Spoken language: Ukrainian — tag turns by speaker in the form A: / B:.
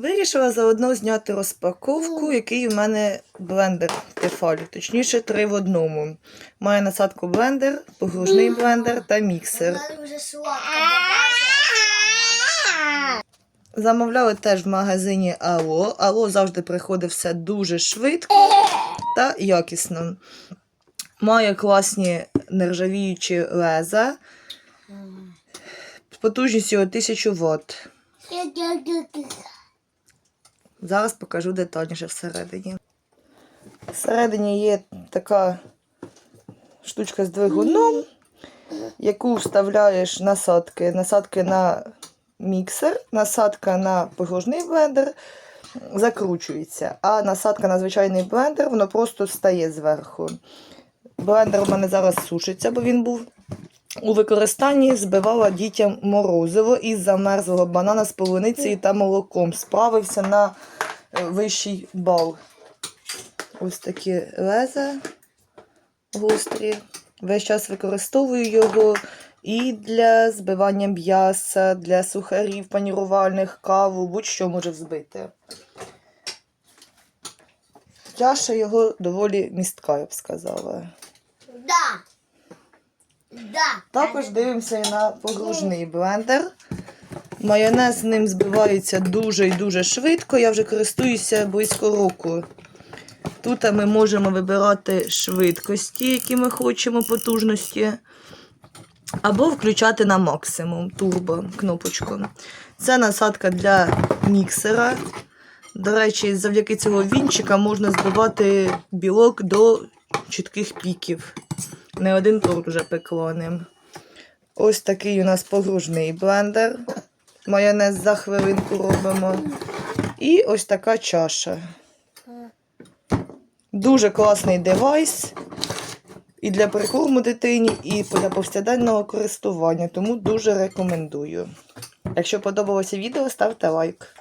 A: Вирішила заодно зняти розпаковку, який у мене блендер Тефаль, точніше три в одному. Має насадку блендер, погружний блендер та міксер. Замовляли теж в магазині Ало. Ало завжди приходить все дуже швидко та якісно. Має класні нержавіючі леза. Потужністю 1000 Вт. Зараз покажу детальніше всередині. Всередині є така штучка з двигуном, яку вставляєш насадки. Насадки на міксер, насадка на погружний блендер закручується, а насадка на звичайний блендер, воно просто стає зверху. Блендер у мене зараз сушиться, бо він був у використанні збивала дітям морозиво із замерзлого банана з полуницею та молоком. Справився на е, вищий бал. Ось такі леза гострі. Весь час використовую його і для збивання м'яса, для сухарів панірувальних, каву, будь-що може взбити. Чаша його доволі містка, я б сказала.
B: Да. Да.
A: Також дивимося і на погружний блендер. Майонез з ним збивається дуже і дуже швидко. Я вже користуюся близько року. Тут ми можемо вибирати швидкості, які ми хочемо, потужності. Або включати на максимум турбо кнопочку. Це насадка для міксера. До речі, завдяки цього вінчика можна збивати білок до чітких піків. Не один торт вже пекло ним. Ось такий у нас погружний блендер. Майонез за хвилинку робимо. І ось така чаша. Дуже класний девайс. І для прикорму дитині, і для повсякденного користування. Тому дуже рекомендую. Якщо подобалося відео, ставте лайк.